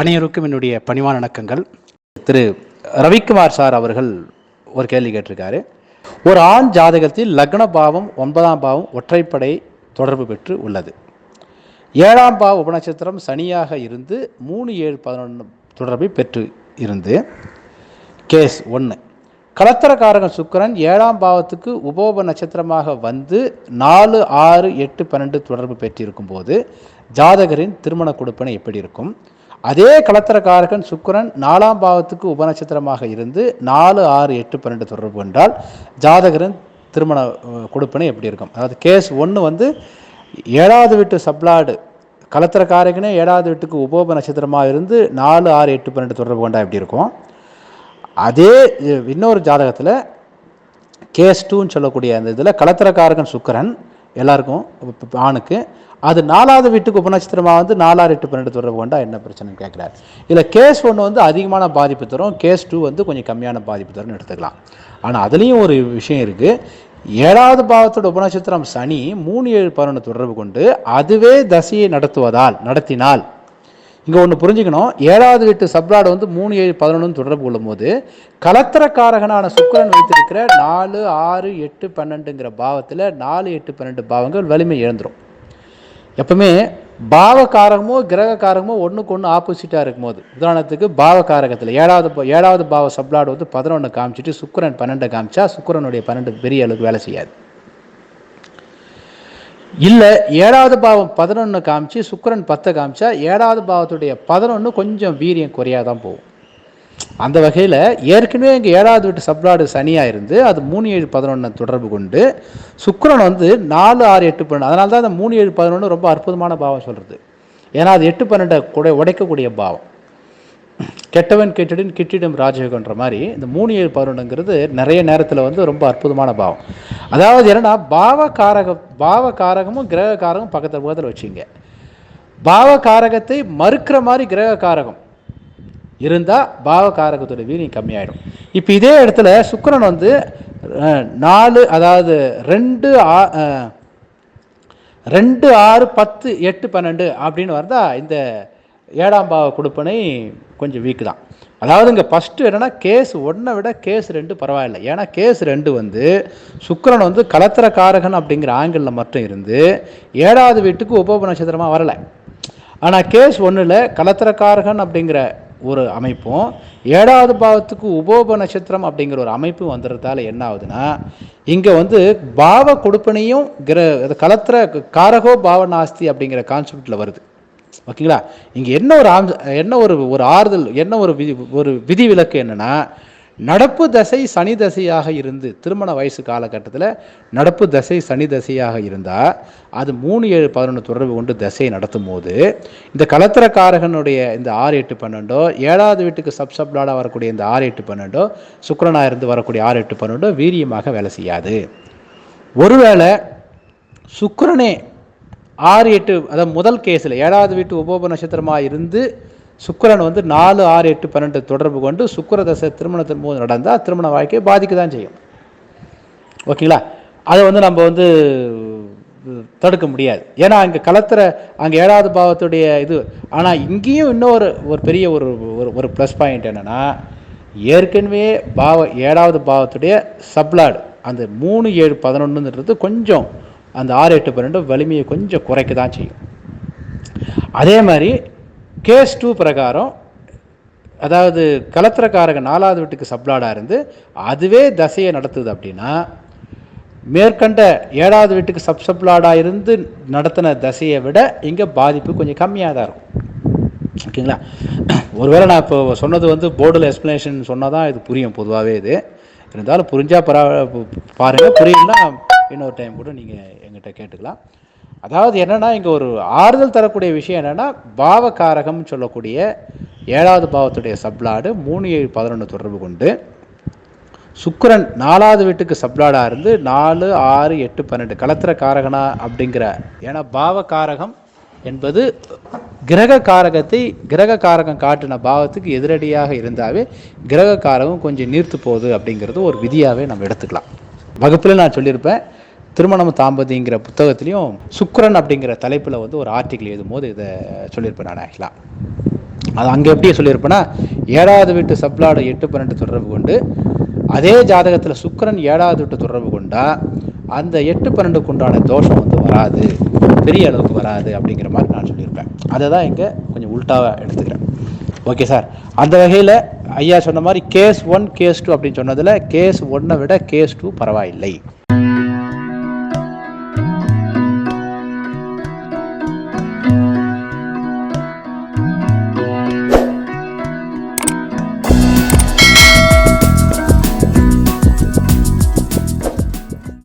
அனைவருக்கும் என்னுடைய பணிவான வணக்கங்கள். திரு ரவிக்குமார் சார் அவர்கள் ஒரு கேள்வி கேட்டிருக்காரு. ஒரு ஆண் ஜாதகத்தில் லக்ன பாவம் ஒன்பதாம் பாவம் ஒற்றைப்படை தொடர்பு பெற்று உள்ளது. ஏழாம் பாவ உபநட்சத்திரம் சனியாக இருந்து மூணு ஏழு பதினொன்று தொடர்பை பெற்று இருந்து. கேஸ் ஒன்று கலத்தரக்காரகன் சுக்கரன் ஏழாம் பாவத்துக்கு உபோப நட்சத்திரமாக வந்து நாலு ஆறு எட்டு பன்னெண்டு தொடர்பு பெற்றிருக்கும் போது ஜாதகரின் திருமண கொடுப்பனை எப்படி இருக்கும்? அதே கலத்தரக்காரகன் சுக்கரன் நாலாம் பாவத்துக்கு உபநட்சத்திரமாக இருந்து நாலு ஆறு எட்டு பன்னெண்டு தொடர்பு கொண்டால் ஜாதகரன் திருமண கொடுப்பனை எப்படி இருக்கும்? அதாவது கேஸ் ஒன்று வந்து ஏழாவது வீட்டு சப்ளாடு கலத்திரக்காரகனே ஏழாவது வீட்டுக்கு உபோப நட்சத்திரமாக இருந்து நாலு ஆறு எட்டு பன்னெண்டு தொடர்பு கொண்டா எப்படி இருக்கும்? அதே இன்னொரு ஜாதகத்தில் கேஸ் டூன்னு சொல்லக்கூடிய அந்த இதில் கலத்திரக்காரகன் சுக்கரன் எல்லாருக்கும் ஆணுக்கு. அது நாலாவது வீட்டுக்கு உபநட்சத்திரமாக வந்து நாலாறு எட்டு பன்னெண்டு தொடர்பு கொண்டா என்ன பிரச்சனைன்னு கேட்குறாரு. இதில் கேஸ் ஒன்று வந்து அதிகமான பாதிப்பு தரும். கேஸ் டூ வந்து கொஞ்சம் கம்மியான பாதிப்பு தரும்னு எடுத்துக்கலாம். ஆனால் அதுலேயும் ஒரு விஷயம் இருக்குது ஏழாவது பாவத்தோட உபநட்சத்திரம் சனி மூணு ஏழு பதினொன்று தொடர்பு கொண்டு அதுவே தசையை நடத்துவதால் நடத்தினால் இங்கே ஒன்று புரிஞ்சுக்கணும். ஏழாவது வீட்டு சப்ராடு வந்து மூணு ஏழு பதினொன்று தொடர்பு கொள்ளும்போது கலத்திரக்காரகனான சுக்கிரன் வைத்திருக்கிற நாலு ஆறு எட்டு பன்னெண்டுங்கிற பாவத்தில் நாலு எட்டு பன்னெண்டு பாவங்கள் வலிமை இழந்துரும். எப்பவுமே பாவகாரகமோ கிரகக்காரகமோ ஒன்றுக்கு ஒன்று ஆப்போசிட்டாக இருக்கும்போது உதாரணத்துக்கு பாவகாரகத்தில் ஏழாவது ஏழாவது பாவ சப்ளாடு வந்து பதினொன்று காமிச்சிட்டு சுக்கிரன் பன்னெண்டை காமிச்சா சுக்கிரனுடைய பன்னெண்டு பெரிய அளவுக்கு வேலை செய்யாது. இல்லை ஏழாவது பாவம் பதினொன்று காமிச்சு சுக்கரன் பத்தை காமிச்சா ஏழாவது பாவத்துடைய பதினொன்று கொஞ்சம் வீரியம் குறையாக தான் போகும். அந்த வகையில் ஏற்கனவே இங்கே ஏழாவது வீட்டு சப்ளாடு சனியாக இருந்து அது மூணு ஏழு பதினொன்று தொடர்பு கொண்டு சுக்கரன் வந்து நாலு ஆறு எட்டு பன்னெண்டு அதனால தான் அந்த மூணு ஏழு பதினொன்று ரொம்ப அற்புதமான பாவம் சொல்கிறது ஏன்னா அது எட்டு பன்னெண்டை கூட உடைக்கக்கூடிய பாவம். கெட்டவன் கெட்டிடன் கிட்டிடும் ராஜயோகன்ற மாதிரி இந்த மூணு ஏழு பதினொன்றுங்கிறது நிறைய நேரத்தில் வந்து ரொம்ப அற்புதமான பாவம். அதாவது என்னன்னா பாவகாரகம் பாவகாரகமும் கிரகக்காரகமும் பக்கத்தில் பக்கத்தில் வச்சுங்க. பாவகாரகத்தை மறுக்கிற மாதிரி கிரகக்காரகம் இருந்தால் பாவகாரகத்துடைய வீரியம் கம்மியாயிடும். இப்போ இதே இடத்துல சுக்கரன் வந்து நாலு அதாவது ரெண்டு ஆ- ரெண்டு ஆறு பத்து எட்டு பன்னெண்டு அப்படின்னு வந்தால் இந்த ஏழாம் பாவ கொடுப்பனை கொஞ்சம் வீக் தான். அதாவது இங்கே ஃபஸ்ட்டு என்னென்னா கேஸ் ஒன்றை விட கேஸ் ரெண்டு பரவாயில்ல. ஏன்னா கேஸ் ரெண்டு வந்து சுக்கரன் வந்து கலத்திர காரகன் அப்படிங்கிற ஆங்கிளில் மட்டும் இருந்து ஏழாவது வீட்டுக்கு உபோப நட்சத்திரமாக வரலை. ஆனால் கேஸ் ஒன்றில் கலத்திரக்காரகன் அப்படிங்கிற ஒரு அமைப்பும் ஏழாவது பாவத்துக்கு உபோப நட்சத்திரம் அப்படிங்கிற ஒரு அமைப்பு வந்துடுறதால என்ன ஆகுதுன்னா இங்கே வந்து பாவ கொடுப்பனையும் கிர அது கலத்திர காரகோ பாவ நாஸ்தி அப்படிங்கிற கான்செப்டில் வருது. ஓகேங்களா? இங்கே என்ன ஒரு ஆம் என்ன ஒரு ஒரு ஆறுதல் என்ன ஒரு விதி ஒரு விதி விலக்கு என்னன்னா நடப்பு தசை சனி தசையாக இருந்து திருமண வயசு காலகட்டத்தில் நடப்பு தசை சனி தசையாக இருந்தால் அது மூணு ஏழு பதினொன்று தொடர்பு கொண்டு தசையை நடத்தும் போது இந்த கலத்திரக்காரகனுடைய இந்த ஆறு எட்டு பன்னெண்டோ ஏழாவது வீட்டுக்கு சப் சப்லாடாக வரக்கூடிய இந்த ஆறு எட்டு பன்னெண்டோ சுக்கரனாக இருந்து வரக்கூடிய ஆறு எட்டு பன்னெண்டோ வீரியமாக வேலை செய்யாது. ஒருவேளை சுக்கரனே ஆறு எட்டு அதாவது முதல் கேஸில் ஏழாவது வீட்டு உபோப நட்சத்திரமாக இருந்து சுக்கரன் வந்து நாலு ஆறு எட்டு பன்னெண்டு தொடர்பு கொண்டு சுக்கர தசை திருமணத்தின் போது நடந்தால் திருமண வாழ்க்கையை பாதிக்க தான் செய்யும். ஓகேங்களா? அதை வந்து நம்ம வந்து தடுக்க முடியாது. ஏன்னா அங்கே கலத்துற அங்கே ஏழாவது பாவத்துடைய இது ஆனால் இங்கேயும் இன்னொரு ஒரு பெரிய ஒரு ஒரு ஒரு ப்ளஸ் பாயிண்ட் என்னென்னா ஏற்கனவே பாவ ஏழாவது பாவத்துடைய சப்ளாடு அந்த மூணு ஏழு பதினொன்றுன்றது கொஞ்சம் அந்த ஆறு எட்டு பன்னெண்டு வலிமையை கொஞ்சம் குறைக்க தான் செய்யும். அதே மாதிரி கேஸ் டூ பிரகாரம் அதாவது கலத்திரக்காரக நாலாவது வீட்டுக்கு சப்ளாடாக இருந்து அதுவே தசையை நடத்துது அப்படின்னா மேற்கண்ட ஏழாவது வீட்டுக்கு சப் சப்ளாடாக இருந்து நடத்தின தசையை விட இங்கே பாதிப்பு கொஞ்சம் கம்மியாக தான் இருக்கும். ஓகேங்களா? ஒருவேளை நான் இப்போ சொன்னது வந்து போர்டில் எக்ஸ்ப்ளனேஷன் சொன்னால் தான் இது புரியும் பொதுவாகவே இது. இருந்தாலும் புரிஞ்சால் பரவ பாருங்கள் புரியலன்னா இன்னொரு டைம் கூட நீங்கள் எங்கிட்ட கேட்டுக்கலாம். அதாவது என்னென்னா இங்கே ஒரு ஆறுதல் தரக்கூடிய விஷயம் என்னென்னா பாவகாரகம்னு சொல்லக்கூடிய ஏழாவது பாவத்துடைய சப்ளாடு மூணு ஏழு பதினொன்று தொடர்பு கொண்டு சுக்கரன் நாலாவது வீட்டுக்கு சப்ளாடாக இருந்து நாலு ஆறு எட்டு பன்னெண்டு கலத்திர காரகனா அப்படிங்கிற ஏன்னா பாவ காரகம் என்பது கிரக காரகத்தை கிரக காரகம் காட்டின பாவத்துக்கு எதிரடியாக இருந்தாவே கிரக காரகம் கொஞ்சம் நீர்த்து போகுது அப்படிங்கிறது ஒரு விதியாகவே நம்ம எடுத்துக்கலாம். வகுப்பில் நான் சொல்லியிருப்பேன் திருமணம் தாம்பதிங்கிற புத்தகத்திலையும் சுக்கரன் அப்படிங்கிற தலைப்பில் வந்து ஒரு ஆர்டிக்கல் எழுதும்போது இதை சொல்லியிருப்பேன் நான் ஆக்சுவலாக அது அங்கே எப்படி சொல்லியிருப்பேன்னா ஏழாவது வீட்டு சப்ளாடு எட்டு பன்னெண்டு தொடர்பு கொண்டு அதே ஜாதகத்தில் சுக்கரன் ஏழாவது வீட்டு தொடர்பு கொண்டா அந்த எட்டு பன்னெண்டுக்கு உண்டான தோஷம் வந்து வராது பெரிய அளவுக்கு வராது அப்படிங்கிற மாதிரி நான் சொல்லியிருப்பேன். அதை தான் இங்கே கொஞ்சம் உல்ட்டாவாக எடுத்துக்கிறேன். ஓகே சார் அந்த வகையில் ஐயா சொன்ன மாதிரி கேஸ் ஒன் கேஸ் டூ அப்படின்னு சொன்னதில் கேஸ் ஒன்னை விட கேஸ் டூ பரவாயில்லை.